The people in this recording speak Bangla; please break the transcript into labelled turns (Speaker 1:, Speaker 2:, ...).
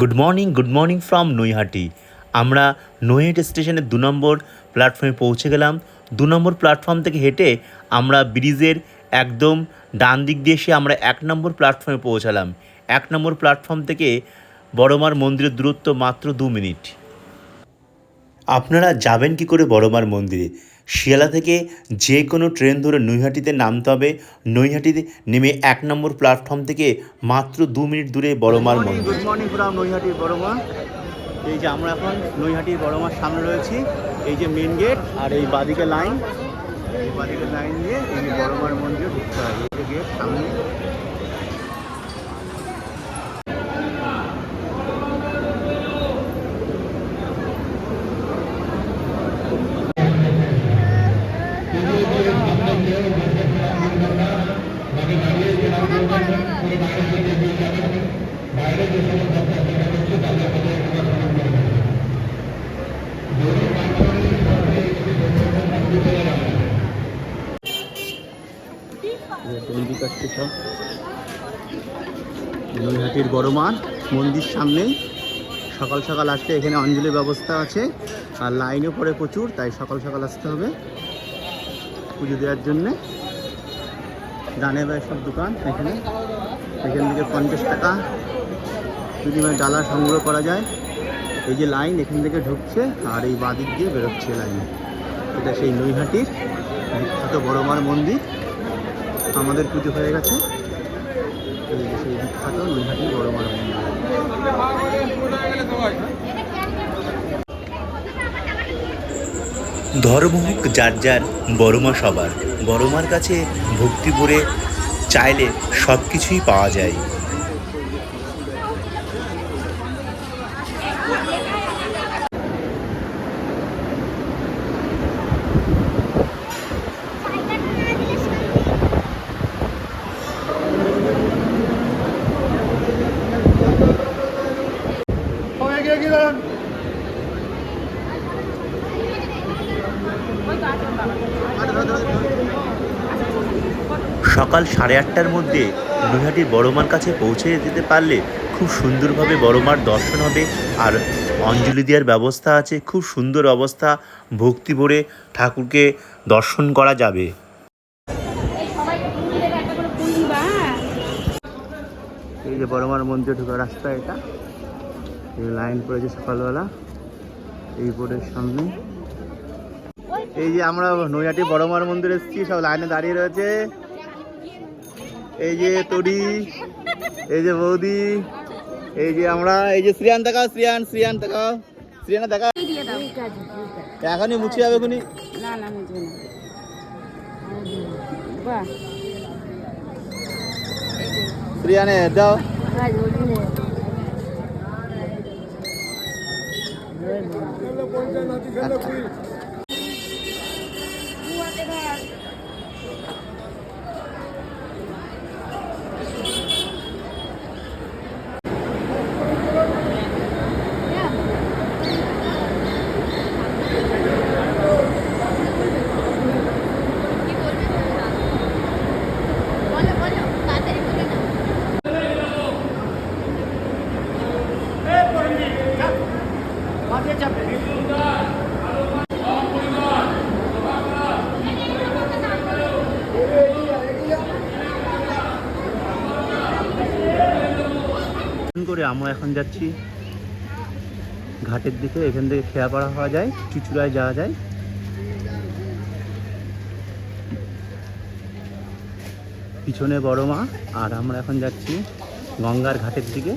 Speaker 1: Good morning good morning from Naihati. আমরা নৈহাটি স্টেশনের দু নম্বর প্ল্যাটফর্মে পৌঁছে গেলাম। দু নম্বর প্ল্যাটফর্ম থেকে হেঁটে আমরা ব্রিজের একদম ডান দিক দিয়ে এসে আমরা এক নম্বর প্ল্যাটফর্মে পৌঁছালাম। এক নম্বর প্ল্যাটফর্ম থেকে বড়মার মন্দিরের দূরত্ব মাত্র দু মিনিট। আপনারা যাবেন কি করে বড়মার মন্দিরে? শিয়ালা থেকে যে কোনো ট্রেন ধরে নৈহাটিতে নামতে হবে। নৈহাটিতে নেমে এক নম্বর প্ল্যাটফর্ম থেকে মাত্র দু মিনিট দূরে বড়মার মন্দির।
Speaker 2: গুড মর্নিং ফ্রম নৈহাটির বড়মা। এই যে আমরা এখন নৈহাটির বড়মার সামনে রয়েছি। এই যে মেন গেট আর এই বাদিকে লাইন এই বাদিকে লাইন দিয়ে এই বড়মার মন্দিরে ঢুকতে হয় এই যে গেট সামনে। তৈরি বড়মার মন্দির সামনেই। সকাল সকাল আসতে এখানে অঞ্জলির ব্যবস্থা আছে, আর লাইনও পড়ে প্রচুর, তাই সকাল সকাল আসতে হবে পুজো দেওয়ার জন্যে। ডানে বাই সব দোকান এখানে। এখান থেকে পঞ্চাশ টাকা যদি বিনিময়ে ডালা সংগ্রহ করা যায়। এই যে লাইন এখান থেকে ঢুকছে আর এই বাদিক দিয়ে বেরোচ্ছে লাইন। এটা সেই নৈহাটির বিখ্যাত বড়মার মন্দির। আমাদের পুজো হয়ে গেছে। সেই বিখ্যাত নৈহাটির বড়মার মন্দির।
Speaker 1: ধর্ম হোক যার যার বড়মা সবার। বড়মার কাছে ভক্তি ভরে চাইলে সব কিছুই পাওয়া যায়। সকাল সাড়ে আটটার মধ্যে নৈহাটির বড়মার কাছে পৌঁছে যেতে পারলে খুব সুন্দরভাবে বড়মার দর্শন হবে। আর অঞ্জলি দেওয়ার ব্যবস্থা আছে, খুব সুন্দর অবস্থা। ভক্তি ভরে ঠাকুরকে দর্শন করা যাবে।
Speaker 2: এই যে বড়মার মন্দিরে ঢোকার রাস্তা এটা। এই লাইন পড়েছে সকালবেলা, এই বোর্ডের সামনে। এই যে আমরা নৈহাটি বড়মার মন্দিরে এসেছি, সব লাইনে দাঁড়িয়ে রয়েছে। এই যে তরি, এই যে বৌদি, এই যে আমরা, এই যে শ্রিয়ান দেখাও, শ্রিয়ান শ্রিয়ান দেখাও, শ্রিয়ানা দেখাও। এখনই মুছে যাবে খুনি।
Speaker 3: না না বাহ
Speaker 2: শ্রিয়ানে দাও।
Speaker 3: রাজ নে
Speaker 2: করে আমরা এখন যাচ্ছি ঘাটের দিকে, এখান থেকে খেয়া খেয়াপাড়া হওয়া যায়, চুচুড়ায় যাওয়া যায়। পিছনে বড় মা, আর আমরা এখন যাচ্ছি গঙ্গার ঘাটের দিকে।